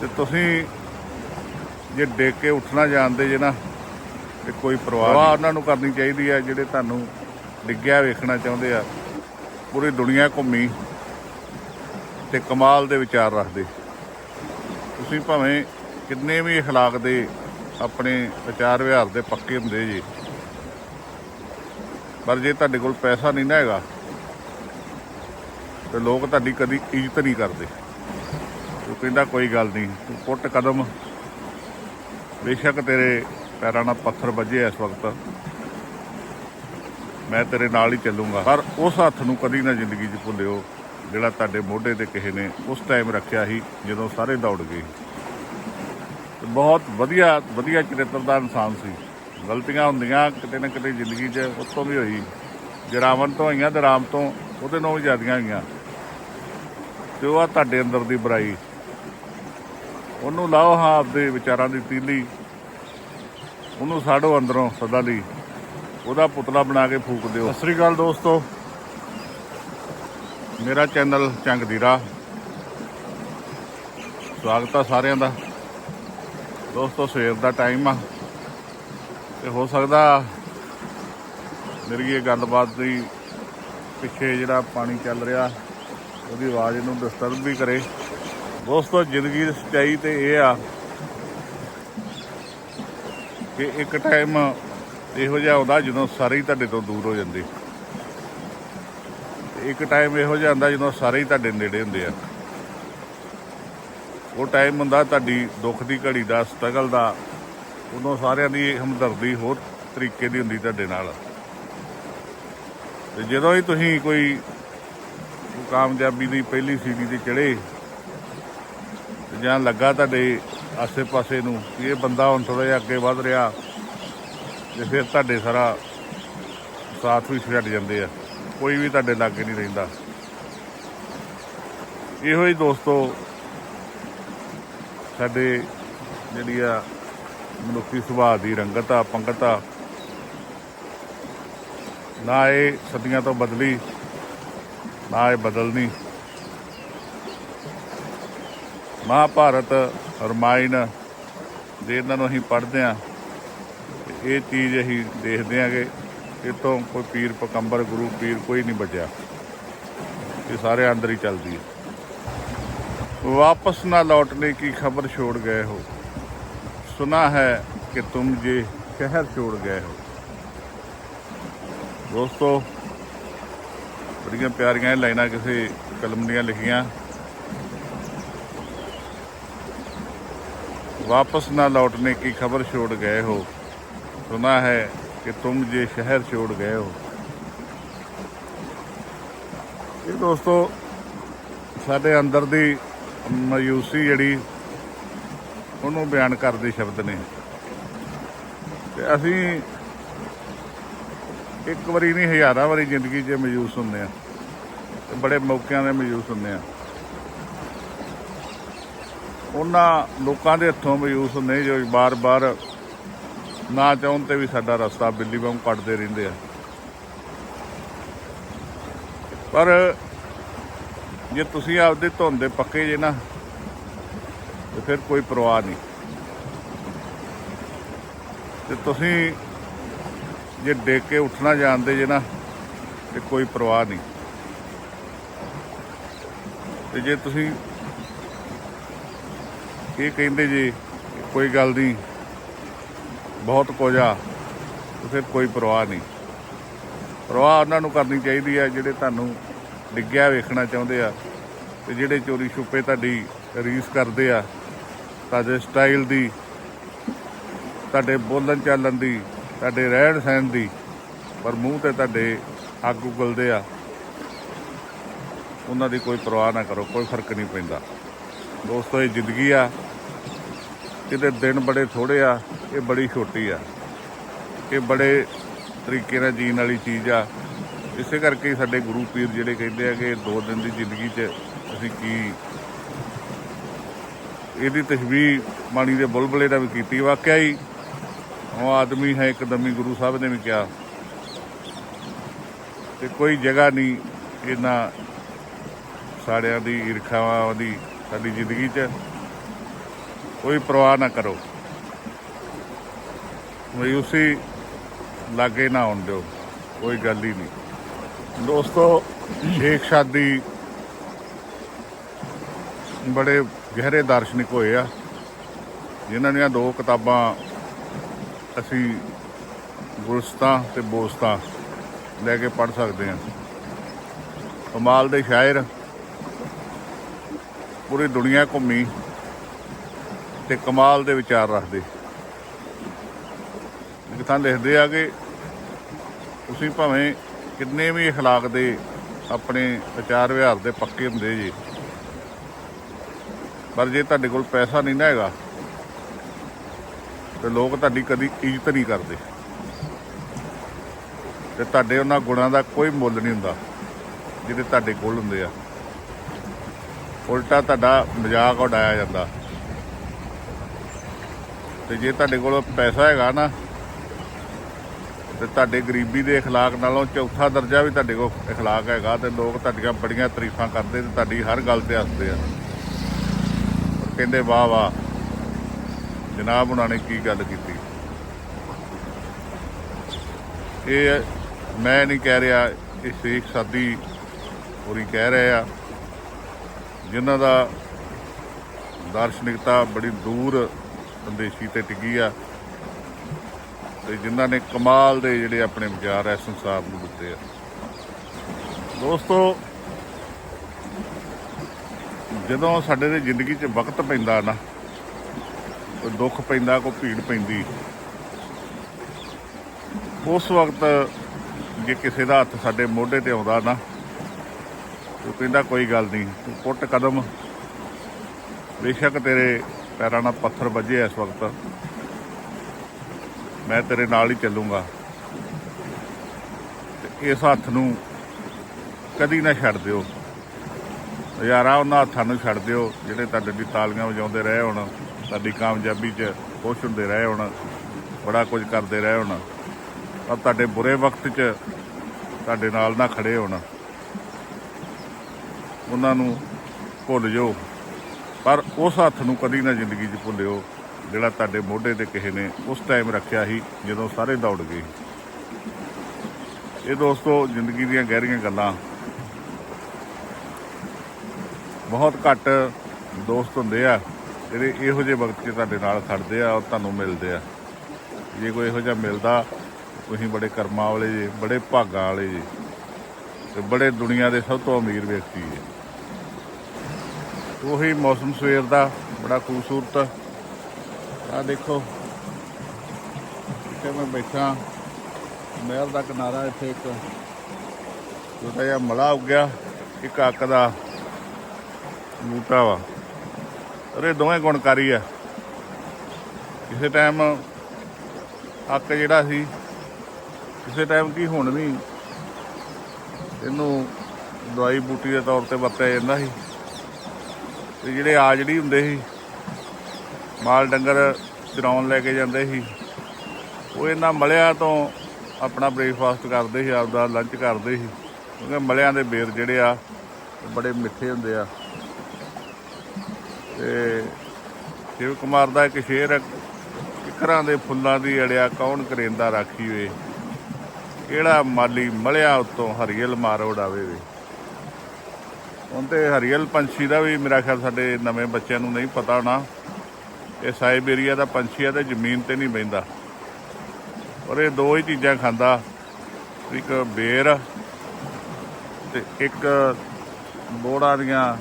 ਤੇ ਤੁਸੀਂ ਜੇ ਡੇਕ ਕੇ ਉੱਠਣਾ ਜਾਣਦੇ ਜੇ ਨਾ ਤੇ ਕੋਈ ਪਰਵਾਹ ਨਹੀਂ ਉਹਨਾਂ ਨੂੰ ਕਰਨੀ ਚਾਹੀਦੀ ਆ ਜਿਹੜੇ ਤੁਹਾਨੂੰ ਡਿੱਗਿਆ ਵੇਖਣਾ ਚਾਹੁੰਦੇ ਆ ਪੂਰੀ ਦੁਨੀਆ ਘੁੰਮੀ ਤੇ ਕਮਾਲ ਦੇ ਵਿਚਾਰ ਰੱਖਦੇ ਤੁਸੀਂ ਭਾਵੇਂ ਕਿੰਨੇ ਵੀ اخلاق ਦੇ ਆਪਣੇ ਵਿਚਾਰ ਵਿਹਾਰ ਦੇ ਪੱਕੇ ਹੁੰਦੇ ਜੀ ਪਰ ਜੇ ਤੁਹਾਡੇ ਕੋਲ ਪੈਸਾ ਨਹੀਂ ਨਾ ਹੈਗਾ ਤੇ ਲੋਕ ਤੁਹਾਡੀ ਕਦੀ ਇੱਜ਼ਤ ਨਹੀਂ ਕਰਦੇ ਉਹ ਕਹਿੰਦਾ ਕੋਈ ਗੱਲ ਨਹੀਂ। ਤੂੰ ਪੁੱਟ ਕਦਮ। ਬੇਸ਼ੱਕ ਤੇਰੇ ਪੈਰਾਂ ਨਾਲ ਪੱਥਰ ਵੱਜੇ ਇਸ ਵਕਤ। ਮੈਂ ਤੇਰੇ ਨਾਲ ਹੀ ਚੱਲੂੰਗਾ। ਪਰ ਉਸ ਹੱਥ ਨੂੰ ਕਦੀ ਨਾ ਜ਼ਿੰਦਗੀ 'ਚ ਭੁੱਲਿਓ, ਜਿਹੜਾ ਤੁਹਾਡੇ ਮੋਢੇ ਤੇ ਕਿਸੇ ਨੇ ਉਸ ਟਾਈਮ ਰੱਖਿਆ ਸੀ, ਜਦੋਂ ਸਾਰੇ ਦੌੜ ਗਏ। ਬਹੁਤ ਵਧੀਆ ਵਧੀਆ ਚਰਿੱਤਰ ਦਾ ਇਨਸਾਨ ਸੀ। ਗਲਤੀਆਂ ਹੁੰਦੀਆਂ, ਕਿਤੇ ਨਾ ਕਿਤੇ ਜ਼ਿੰਦਗੀ 'ਚ ਉਤੋਂ ਵੀ ਹੋਈ। ਜਰਾਵਨ ਤੋਂ ਹੋਈਆਂ ਤੇ ਰਾਮ ਤੋਂ ਉਹਦੇ ਨਾਲੋਂ ਵੀ ਜ਼ਿਆਦੀਆਂ ਹੋਈਆਂ ਤੇ ਉਹ ਆ ਤੁਹਾਡੇ ਅੰਦਰ ਦੀ ਬੁਰਾਈ। ਉਹਨੂੰ ਲਾਓ ਹਾਂ ਆਪਦੇ ਵਿਚਾਰਾਂ ਦੀ ਤੀਲੀ। ਉਹਨੂੰ ਸਾੜੋ ਅੰਦਰੋਂ ਸਦਾ ਲਈ। ਉਹਦਾ ਪੁਤਲਾ ਬਣਾ ਕੇ ਫੂਕ ਦਿਓ। ਸਤਿ ਸ੍ਰੀ ਅਕਾਲ ਦੋਸਤੋ। ਮੇਰਾ ਚੈਨਲ ਚੰਗ ਦੀਰਾ ਸਵਾਗਤ ਆ ਸਾਰਿਆਂ ਦਾ। ਦੋਸਤੋ ਸਵੇਰ ਦਾ ਟਾਈਮ ਆ। ਤੇ ਹੋ ਸਕਦਾ ਮੇਰੀ ਇਹ ਗੱਲਬਾਤ ਦੀ ਪਿੱਛੇ ਜਿਹੜਾ ਪਾਣੀ ਚੱਲ ਰਿਹਾ ਉਹਦੀ ਆਵਾਜ਼ ਨੂੰ ਡਿਸਟਰਬ ਵੀ ਕਰੇ। ਦੋਸਤੋ, ਜ਼ਿੰਦਗੀ ਦੀ ਸੱਚਾਈ ਤੇ ਇਹ ਆ ਕਿ ਇੱਕ ਟਾਈਮ ਇਹੋ ਜਿਹਾ ਆਉਂਦਾ ਜਦੋਂ ਸਾਰੇ ਹੀ ਤੁਹਾਡੇ ਤੋਂ ਦੂਰ ਹੋ ਜਾਂਦੇ। ਇੱਕ ਟਾਈਮ ਇਹੋ ਜਿਹਾ ਆਉਂਦਾ ਜਦੋਂ ਸਾਰੇ ਹੀ ਤੁਹਾਡੇ ਨੇੜੇ ਹੁੰਦੇ ਆ। ਉਹ ਟਾਈਮ ਹੁੰਦਾ ਤੁਹਾਡੀ ਦੁੱਖ ਦੀ ਘੜੀ ਦਾ ਸਟਰਗਲ ਦਾ, ਉਦੋਂ ਸਾਰਿਆਂ ਦੀ ਹਮਦਰਦੀ ਹੋਰ ਤਰੀਕੇ ਦੀ ਹੁੰਦੀ ਤੁਹਾਡੇ ਨਾਲ। ਤੇ ਜਦੋਂ ਹੀ ਤੁਸੀਂ ਕੋਈ ਕਾਮਯਾਬੀ ਦੀ ਪਹਿਲੀ ਸੀੜੀ ਤੇ ਚੜੇ ਜਾਂ ਲੱਗਾ ਤੁਹਾਡੇ ਆਸੇ-ਪਾਸੇ ਨੂੰ ਕਿ ਇਹ ਬੰਦਾ ਹੁਣ ਥੋੜਾ ਜਿਹਾ ਅੱਗੇ ਵੱਧ ਰਿਹਾ ਤੇ ਫਿਰ ਤੁਹਾਡੇ ਸਾਰਾ ਸਾਥ ਵੀ ਛੱਡ ਜਾਂਦੇ ਆ। ਕੋਈ ਵੀ ਤੁਹਾਡੇ ਲਾਗੇ ਨਹੀਂ ਰਹਿੰਦਾ। ਇਹੋ ਹੀ ਦੋਸਤੋ, ਸਾਡੇ ਜਿਹੜੀ ਆ ਮਨੁੱਖੀ ਸੁਭਾਅ ਦੀ ਰੰਗਤ ਆ, ਪੰਗਤ ਆ, ਨਾ ਇਹ ਸਦੀਆਂ ਤੋਂ ਬਦਲੀ, ਨਾ ਇਹ ਬਦਲਣੀ। ਮਹਾਭਾਰਤ ਰਮਾਇਣ ਜੇ ਇਹਨਾਂ ਨੂੰ ਅਸੀਂ ਪੜ੍ਹਦੇ ਆ ਇਹ ਚੀਜ਼ ਅਸੀਂ ਦੇਖਦੇ ਆ ਕਿ ਇਹ ਤੋਂ ਕੋਈ ਪੀਰ ਪਕੰਬਰ ਗੁਰੂ ਪੀਰ ਕੋਈ ਨਹੀਂ ਬਚਿਆ ਇਹ ਸਾਰੇ ਅੰਦਰ ਹੀ ਚੱਲਦੀ ਹੈ वापस ना लौटने की खबर छोड़ गए हो सुना है कि तुम ये शहर छोड़ गए हो ਦੋਸਤੋ ਬੜੀਆਂ ਪਿਆਰੀਆਂ ਇਹ ਲਾਈਨਾਂ ਕਿਸੇ ਕਲਮ ਦੀਆਂ ਲਿਖੀਆਂ वापस ना लौटने की खबर छोड़ गए हो सुना है कि तुम ये शहर छोड़ गए हो ਇਹ ਦੋਸਤੋ ਸਾਡੇ ਅੰਦਰ ਦੀ ਮਾਯੂਸੀ ਜਿਹੜੀ ਉਹਨੂੰ ਬਿਆਨ ਕਰਦੇ ਸ਼ਬਦ ਨੇ ਤੇ ਅਸੀਂ ਇੱਕ ਵਾਰੀ ਨਹੀਂ ਹਜ਼ਾਰਾਂ ਵਾਰੀ ਜ਼ਿੰਦਗੀ 'ਚ ਮਾਯੂਸ ਹੁੰਦੇ ਆ ਤੇ ਬੜੇ ਮੌਕਿਆਂ ਦੇ ਮਾਯੂਸ ਹੁੰਦੇ ਆ ਉਹਨਾਂ ਲੋਕਾਂ ਦੇ ਹੱਥੋਂ ਮਯੂਸ ਨਹੀਂ ਜੋ ਬਾਰ-ਬਾਰ ਨਾ ਚਾਹੁਣ ਤੇ ਵੀ ਸਾਡਾ ਰਸਤਾ ਬਿੱਲੀ ਵਾਂਗ ਕੱਟਦੇ ਰਹਿੰਦੇ ਆ। ਪਰ ਜੇ ਤੁਸੀਂ ਆਪਦੇ ਧੁੰਨ ਦੇ ਪੱਕੇ ਜੇ ਨਾ, ਤੇ ਫਿਰ ਕੋਈ ਪਰਵਾਹ ਨਹੀਂ। ਤੇ ਤੁਸੀਂ ਜੇ ਡੇਕ ਕੇ ਉੱਠਣਾ ਜਾਣਦੇ ਜੇ ਨਾ, ਤੇ ਕੋਈ ਪਰਵਾਹ ਨਹੀਂ। ਤੇ ਜੇ ਤੁਸੀਂ ਇਹ ਕਹਿੰਦੇ ਜੀ, ਕੋਈ ਗੱਲ ਨਹੀਂ, ਬਹੁਤ ਕੁਝ ਆ ਫਿਰ ਕੋਈ ਪਰਵਾਹ ਨਹੀਂ। ਪਰਵਾਹ ਉਹਨਾਂ ਨੂੰ ਕਰਨੀ ਚਾਹੀਦੀ ਆ, ਜਿਹੜੇ ਤੁਹਾਨੂੰ ਡਿੱਗਿਆ ਵੇਖਣਾ ਚਾਹੁੰਦੇ ਆ, ਤੇ ਜਿਹੜੇ ਚੋਰੀ ਛੁਪੇ ਤੁਹਾਡੀ ਰੀਸ ਕਰਦੇ ਆ, ਤੁਹਾਡੇ ਸਟਾਈਲ ਦੀ, ਤੁਹਾਡੇ ਬੋਲਣ ਚਾਲਣ ਦੀ, ਤੁਹਾਡੇ ਰਹਿਣ ਸਹਿਣ ਦੀ, ਪਰ ਮੂੰਹ ਤੇ ਤੁਹਾਡੇ ਅੱਗ ਉਗਲਦੇ ਆ, ਉਹਨਾਂ ਦੀ ਕੋਈ ਪਰਵਾਹ ਨਾ ਕਰੋ, ਕੋਈ ਫ਼ਰਕ ਨਹੀਂ ਪੈਂਦਾ। ਦੋਸਤੋ, ਇਹ ਜ਼ਿੰਦਗੀ ਆ ਇਹਦੇ ਦਿਨ ਬੜੇ ਥੋੜੇ ਆ, ਇਹ ਬੜੀ ਛੋਟੀ ਆ। ਇਹ ਬੜੇ ਤਰੀਕੇ ਨਾਲ ਜੀਣ ਵਾਲੀ ਚੀਜ਼ ਆ। ਇਸੇ ਕਰਕੇ ਸਾਡੇ ਗੁਰੂ ਪੀਰ ਜਿਹੜੇ ਕਹਿੰਦੇ ਆ ਕਿ ਦੋ ਦਿਨ ਦੀ ਜ਼ਿੰਦਗੀ 'ਚ ਅਸੀਂ ਕੀ ਇਹਦੀ ਤਸ਼ਬੀਹ ਬਾਣੀ ਦੇ ਬੁਲਬੁਲੇ ਦਾ ਵੀ ਕੀਤੀ। ਵਾਕਿਆ ਹੀ ਉਹ ਆਦਮੀ ਹੈ, ਇੱਕਦਮੀ ਗੁਰੂ ਸਾਹਿਬ ਨੇ ਵੀ ਕਿਹਾ। ਤੇ ਕੋਈ ਜਗ੍ਹਾ ਨਹੀਂ ਇਹਨਾਂ ਸਾੜਿਆਂ ਦੀ, ਈਰਖਾਵਾਂ ਦੀ ਸਾਡੀ ਜ਼ਿੰਦਗੀ 'ਚ। ਕੋਈ ਪਰਵਾਹ ਨਾ ਕਰੋ। ਮਾਯੂਸੀ ਲਾਗੇ ਨਾ ਆਉਣ ਦਿਓ, ਕੋਈ ਗੱਲ ਹੀ ਨਹੀਂ। ਦੋਸਤੋ, ਸ਼ੇਖ ਸ਼ਾਦੀ ਬੜੇ ਗਹਿਰੇ ਦਾਰਸ਼ਨਿਕ ਹੋਏ ਆ, ਜਿਨ੍ਹਾਂ ਦੀਆਂ ਦੋ ਕਿਤਾਬਾਂ ਅਸੀਂ ਗੁਲਸਤਾਂ ਤੇ ਬੋਸਤਾਂ ਲੈ ਕੇ ਪੜ ਸਕਦੇ ਹਾਂ। ਕਮਾਲ ਦੇ ਸ਼ਾਇਰ, ਪੂਰੀ ਦੁਨੀਆ ਘੁੰਮੀ। ਤੇ ਕਮਾਲ ਦੇ ਵਿਚਾਰ ਰੱਖਦੇ ਇੱਕ ਤਾਂ ਲਿਖਦੇ ਆ ਕਿ ਤੁਸੀਂ ਭਾਵੇਂ ਕਿੰਨੇ ਵੀ اخلاق ਦੇ ਆਪਣੇ ਵਿਚਾਰ ਵਿਹਾਰ ਦੇ ਪੱਕੇ ਹੁੰਦੇ ਜੀ ਪਰ ਜੇ ਤੁਹਾਡੇ ਕੋਲ ਪੈਸਾ ਨਹੀਂ ਨਾ ਹੈਗਾ ਤੇ ਲੋਕ ਤੁਹਾਡੀ ਕਦੀ ਇੱਜ਼ਤ ਨਹੀਂ ਕਰਦੇ ਤੇ ਤੁਹਾਡੇ ਉਹਨਾਂ ਗੁਣਾਂ ਦਾ ਕੋਈ ਮੁੱਲ ਨਹੀਂ ਹੁੰਦਾ ਜਿਹੜੇ ਤੁਹਾਡੇ ਕੋਲ ਹੁੰਦੇ ਆ ਉਲਟਾ ਤੁਹਾਡਾ ਮਜ਼ਾਕ ਉਡਾਇਆ ਜਾਂਦਾ ਤੇ ਜੇ ਤੁਹਾਡੇ ਕੋਲ ਪੈਸਾ ਹੈਗਾ ਨਾ ਤੇ ਤੁਹਾਡੇ ਗਰੀਬੀ ਦੇ اخلاق ਨਾਲੋਂ ਚੌਥਾ ਦਰਜਾ ਵੀ ਤੁਹਾਡੇ ਕੋਲ اخلاق ਹੈਗਾ ਤੇ ਲੋਕ ਤੁਹਾਡੀਆਂ ਬੜੀਆਂ ਤਾਰੀਫਾਂ ਕਰਦੇ ਤੇ ਤੁਹਾਡੀ ਹਰ ਗੱਲ ਤੇ ਹੱਸਦੇ ਆ ਕਹਿੰਦੇ ਵਾਹ ਵਾਹ ਜਨਾਬ ਉਹਨਾਂ ਨੇ ਕੀ ਗੱਲ ਕੀਤੀ ਇਹ ਮੈਂ ਨਹੀਂ ਕਹਿ ਰਿਹਾ ਇਹ ਸ਼ੇਖ ਸਾਦੀ ਹੋਰੀ ਕਹਿ ਰਹੇ ਆ ਜਿਨ੍ਹਾਂ ਦਾ ਦਾਰਸ਼ਨਿਕਤਾ ਬੜੀ ਦੂਰ ਅੰਦੇਸ਼ੀ ਤੇ ਟਿੱਗੀ ਆ। ਤੇ ਜਿਨ੍ਹਾਂ ਨੇ ਕਮਾਲ ਦੇ ਜਿਹੜੇ ਆਪਣੇ ਵਿਚਾਰ ਐ ਸੰਸਾਰ ਨੂੰ ਦਿੱਤੇ ਆ। ਦੋਸਤੋ, ਜਦੋਂ ਸਾਡੇ ਦੇ ਜ਼ਿੰਦਗੀ 'ਚ ਵਕਤ ਪੈਂਦਾ ਨਾ ਕੋਈ ਦੁੱਖ ਪੈਂਦਾ, ਕੋਈ ਭੀੜ ਪੈਂਦੀ, ਉਸ ਵਕਤ ਜੇ ਕਿਸੇ ਦਾ ਹੱਥ ਸਾਡੇ ਮੋਢੇ ਤੇ ਆਉਂਦਾ ਨਾ ਉਹ ਕਹਿੰਦਾ, ਕੋਈ ਗੱਲ ਨਹੀਂ, ਤੂੰ ਪੁੱਟ ਕਦਮ। ਬੇਸ਼ੱਕ ਤੇਰੇ ਪੈਰਾਂ ਨਾਲ ਪੱਥਰ ਵੱਜੇ ਇਸ ਵਕਤ। ਮੈਂ ਤੇਰੇ ਨਾਲ ਹੀ ਚੱਲੂੰਗਾ। ਤੇ ਇਸ ਹੱਥ ਨੂੰ ਕਦੀ ਨਾ ਛੱਡ ਦਿਓ। ਯਾਰਾ ਉਹਨਾਂ ਹੱਥਾਂ ਨੂੰ ਛੱਡ ਦਿਓ ਜਿਹੜੇ ਤੁਹਾਡੇ ਦੀ ਤਾਲੀਆਂ ਵਜਾਉਂਦੇ ਰਹੇ ਹੁਣ, ਤੁਹਾਡੀ ਕਾਮਯਾਬੀ 'ਚ ਖੁਸ਼ ਹੁੰਦੇ ਰਹੇ ਹੁਣ, ਬੜਾ ਕੁਝ ਕਰਦੇ ਰਹੇ ਹੁਣ। ਪਰ ਤੁਹਾਡੇ ਬੁਰੇ ਵਕਤ 'ਚ ਤੁਹਾਡੇ ਨਾਲ ਨਾ ਖੜੇ ਹੋਣ। ਉਹਨਾਂ ਨੂੰ ਭੁੱਲ ਜਾਓ। ਪਰ ਉਸ ਹੱਥ ਨੂੰ ਕਦੀ ਨਾ ਜ਼ਿੰਦਗੀ 'ਚ ਭੁੱਲਿਓ, ਜਿਹੜਾ ਤੁਹਾਡੇ ਮੋਢੇ ਤੇ ਕਿਸੇ ਨੇ ਉਸ ਟਾਈਮ ਰੱਖਿਆ ਸੀ, ਜਦੋਂ ਸਾਰੇ ਦੌੜ ਗਏ। ਇਹ ਦੋਸਤੋ, ਜ਼ਿੰਦਗੀ ਦੀਆਂ ਗਹਿਰੀਆਂ ਗੱਲਾਂ। ਬਹੁਤ ਘੱਟ ਦੋਸਤ ਹੁੰਦੇ ਆ, ਜਿਹੜੇ ਇਹੋ ਜਿਹੇ ਵਕਤ 'ਚ ਤੁਹਾਡੇ ਨਾਲ ਖੜਦੇ ਆ, ਔਰ ਤੁਹਾਨੂੰ ਮਿਲਦੇ ਆ। ਜੇ ਕੋਈ ਇਹੋ ਜਿਹਾ ਮਿਲਦਾ, ਤੁਸੀਂ ਬੜੇ ਕਰਮਾਂ ਵਾਲੇ ਜੇ, ਬੜੇ ਭਾਗਾਂ ਵਾਲੇ ਜੇ, ਤੇ ਬੜੇ ਦੁਨੀਆ ਦੇ ਸਭ ਤੋਂ ਅਮੀਰ ਵਿਅਕਤੀ ਜੀ। ਉਹੀ ਮੌਸਮ ਸਵੇਰ ਦਾ ਬੜਾ ਖੂਬਸੂਰਤ। ਆ ਦੇਖੋ। ਇੱਥੇ ਮੈਂ ਬੈਠਾ। ਨਹਿਰ ਦਾ ਕਿਨਾਰਾ ਇੱਥੇ ਇੱਕ ਛੋਟਾ ਜਿਹਾ ਮਲਾ ਉੱਗਿਆ। ਇੱਕ ਅੱਕ ਦਾ ਬੂਟਾ ਵਾ। ਅਰੇ ਦੋਵੇਂ ਗੁਣਕਾਰੀ ਆ। ਕਿਸੇ ਟਾਈਮ ਅੱਕ ਜਿਹੜਾ ਸੀ, ਕਿਸੇ ਟਾਈਮ ਕੀ ਹੁਣ ਵੀ ਇਹਨੂੰ ਦਵਾਈ ਬੂਟੀ ਦੇ ਤੌਰ ਤੇ ਵਰਤਿਆ ਜਾਂਦਾ ਸੀ। ਤੇ ਜਿਹੜੇ ਆਜੜੀ ਹੁੰਦੇ ਸੀ, ਮਾਲ ਡੰਗਰ ਚਰਾਉਣ ਲੈ ਕੇ ਜਾਂਦੇ ਸੀ, ਉਹ ਇਹਨਾਂ ਮਲਿਆਂ ਤੋਂ ਆਪਣਾ ਬ੍ਰੇਕਫਾਸਟ ਕਰਦੇ ਸੀ, ਆਪਦਾ ਲੰਚ ਕਰਦੇ ਸੀ, ਕਿਉਂਕਿ ਮਲਿਆਂ ਦੇ ਬੇਰ ਜਿਹੜੇ ਆ ਬੜੇ ਮਿੱਠੇ ਹੁੰਦੇ ਆ। ਤੇ ਸ਼ਿਵ ਕੁਮਾਰ ਦਾ ਇੱਕ ਸ਼ੇਰ ਹੈ ਕਿਕਰਾਂ ਦੇ ਫੁੱਲਾਂ ਦੀ ਅੜਿਆ ਕੌਣ ਕਰੇਂਦਾ ਰਾਖੀ ਵੇ? ਕਿਹੜਾ ਮਾਲੀ ਮਲਿਆ ਉਤੋਂ ਹਰੀਅਲ ਮਾਰ ਉਡਾਵੇ ਵੇ? ਹੁਣ ਤੇ ਹਰੀਅਲ ਪੰਛੀ ਦਾ ਵੀ ਮੇਰਾ ਖਿਆਲ ਸਾਡੇ ਨਵੇਂ ਬੱਚਿਆਂ ਨੂੰ ਨਹੀਂ ਪਤਾ ਹੋਣਾ। ਇਹ ਸਾਈਬੇਰੀਆ ਦਾ ਪੰਛੀ ਆ ਤੇ ਜ਼ਮੀਨ ਤੇ ਨਹੀਂ ਬਹਿੰਦਾ। ਔਰ ਇਹ ਦੋ ਹੀ ਚੀਜ਼ਾਂ ਖਾਂਦਾ। ਇੱਕ ਬੇਰ ਤੇ ਇੱਕ ਬੋੜਾਂ ਦੀਆਂ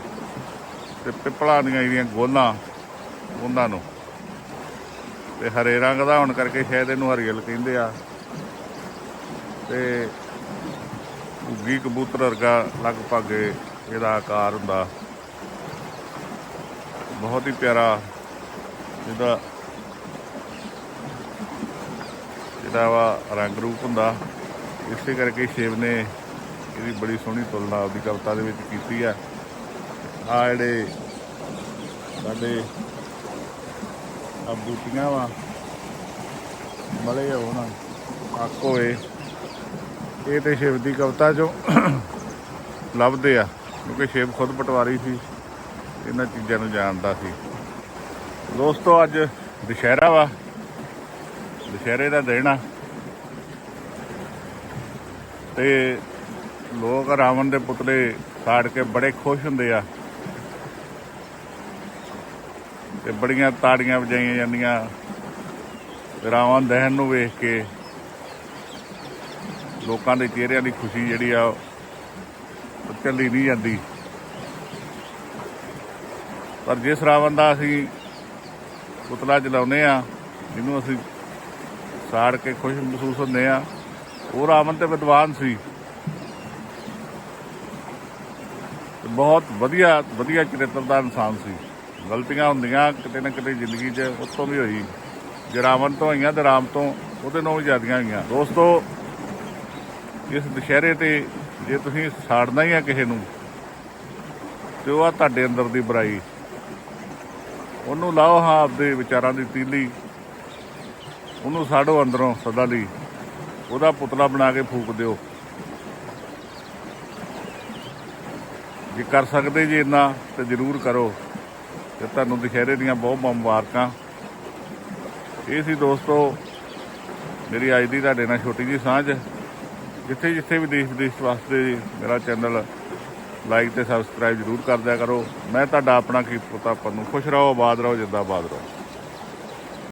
ਤੇ ਪਿੱਪਲਾਂ ਦੀਆਂ ਜਿਹੜੀਆਂ ਗੋਲਾਂ ਉਹਨਾਂ ਨੂੰ। ਤੇ ਹਰੇ ਰੰਗ ਦਾ ਹੋਣ ਕਰਕੇ ਸ਼ਾਇਦ ਇਹਨੂੰ ਹਰੀਅਲ ਕਹਿੰਦੇ ਆ। ਤੇ ਉਗੀ ਕਬੂਤਰ ਵਰਗਾ ਲਗਭਗ ਇਹਦਾ ਆਕਾਰ ਹੁੰਦਾ। ਬਹੁਤ ਹੀ ਪਿਆਰਾ ਇਹਦਾ ਜਿਹੜਾ ਵਾ ਰੰਗ ਰੂਪ ਹੁੰਦਾ। ਇਸੇ ਕਰਕੇ ਸ਼ਿਵ ਨੇ ਇਹਦੀ ਬੜੀ ਸੋਹਣੀ ਤੁਲਨਾ ਆਪਦੀ ਕਵਿਤਾ ਦੇ ਵਿੱਚ ਕੀਤੀ ਆ ਆ ਜਿਹੜੇ ਸਾਡੇ ਆ ਬੂਟੀਆਂ ਵਾ, ਮਲੇ ਹੋਣ ਅੱਕ ਹੋਏ ਇਹ ਤੇ ਸ਼ਿਵ ਦੀ ਕਵਿਤਾ ਚੋਂ ਲੱਭਦੇ ਆ। ਕਿਉਂਕਿ ਸ਼ੇਬ ਖੁਦ ਪਟਵਾਰੀ ਸੀ, ਇਹਨਾਂ ਚੀਜ਼ਾਂ ਨੂੰ ਜਾਣਦਾ ਸੀ। ਦੋਸਤੋ, ਅੱਜ ਦੁਸ਼ਹਿਰਾ ਵਾ। ਦੁਸ਼ਹਿਰੇ ਦਾ ਦਿਨ ਆ। ਤੇ ਲੋਕ ਰਾਵਣ ਦੇ ਪੁਤਲੇ ਸਾੜ ਕੇ ਬੜੇ ਖੁਸ਼ ਹੁੰਦੇ ਆ। ਤੇ ਬੜੀਆਂ ਤਾੜੀਆਂ ਵਜਾਈਆਂ ਜਾਂਦੀਆਂ ਰਾਵਣ ਦਹਨ ਨੂੰ ਵੇਖ ਕੇ। ਲੋਕਾਂ ਦੇ ਚਿਹਰਿਆਂ ਦੀ ਖੁਸ਼ੀ ਜਿਹੜੀ ਆ ਉਹ ਚੱਲੀ ਨਹੀਂ ਜਾਂਦੀ। ਪਰ ਜਿਸ ਰਾਵਣ ਦਾ ਅਸੀਂ ਪੁਤਲਾ ਜਲਾਉਂਦੇ ਆ ਜਿਹਨੂੰ ਅਸੀਂ ਸਾੜ ਕੇ ਖੁਸ਼ ਮਹਿਸੂਸ ਹੁੰਦੇ ਆ ਉਹ ਰਾਵਣ ਤੇ ਵਿਦਵਾਨ ਸੀ। ਬਹੁਤ ਵਧੀਆ ਵਧੀਆ ਚਰਿੱਤਰ ਦਾ ਇਨਸਾਨ ਸੀ। ਗਲਤੀਆਂ ਹੁੰਦੀਆਂ ਕਿਤੇ ਨਾ ਕਿਤੇ ਜ਼ਿੰਦਗੀ 'ਚ ਉਤੋਂ ਵੀ ਹੋਈ। ਜੇ ਰਾਵਣ ਤੋਂ ਹੋਈਆਂ ਤੇ ਰਾਮ ਤੋਂ, ਉਹਦੇ ਨਾਲੋਂ ਵੀ ਜ਼ਿਆਦੀਆਂ ਹੋਈਆਂ। ਦੋਸਤੋ, ਇਸ ਦੁਸ਼ਹਿਰੇ ਤੇ ਜੇ ਤੁਸੀਂ ਸਾੜਨਾ ਹੀ ਆ ਕਿਸੇ ਨੂੰ, ਤੇ ਉਹ ਆ ਤੁਹਾਡੇ ਅੰਦਰ ਦੀ ਬੁਰਾਈ। ਉਹਨੂੰ ਲਾਓ ਹਾਂ ਆਪਦੇ ਵਿਚਾਰਾਂ ਦੀ ਤੀਲੀ, ਉਹਨੂੰ ਸਾੜੋ ਅੰਦਰੋਂ ਸਦਾ ਲਈ। ਉਹਦਾ ਪੁਤਲਾ ਬਣਾ ਕੇ ਫੂਕ ਦਿਓ। ਜੇ ਕਰ ਸਕਦੇ ਜੀ ਇੰਨਾ, ਤੇ ਜ਼ਰੂਰ ਕਰੋ। ਤੇ ਤੁਹਾਨੂੰ ਦੁਸ਼ਹਿਰੇ ਦੀਆਂ ਬਹੁਤ ਬਹੁਤ ਮੁਬਾਰਕਾਂ। ਇਹ ਸੀ ਦੋਸਤੋ, ਮੇਰੀ ਅੱਜ ਦੀ ਤੁਹਾਡੇ ਨਾਲ ਛੋਟੀ ਜੀ ਸਾਂਝ। ਜਿੱਥੇ ਜਿੱਥੇ ਵੀ ਦੇਸ਼ ਵਿਦੇਸ਼ ਵਾਸਤੇ ਮੇਰਾ ਚੈਨਲ ਲਾਈਕ ਤੇ ਸਬਸਕ੍ਰਾਈਬ ਜ਼ਰੂਰ ਕਰ ਦਿਆ ਕਰੋ। ਮੈਂ ਤੁਹਾਡਾ ਆਪਣਾ ਕੀ ਪੁੱਤਾ ਪੰਨੂ ਖੁਸ਼ ਰਹੋ, ਆਬਾਦ ਰਹੋ, ਜਿੰਦਾਬਾਦ ਰਹੋ।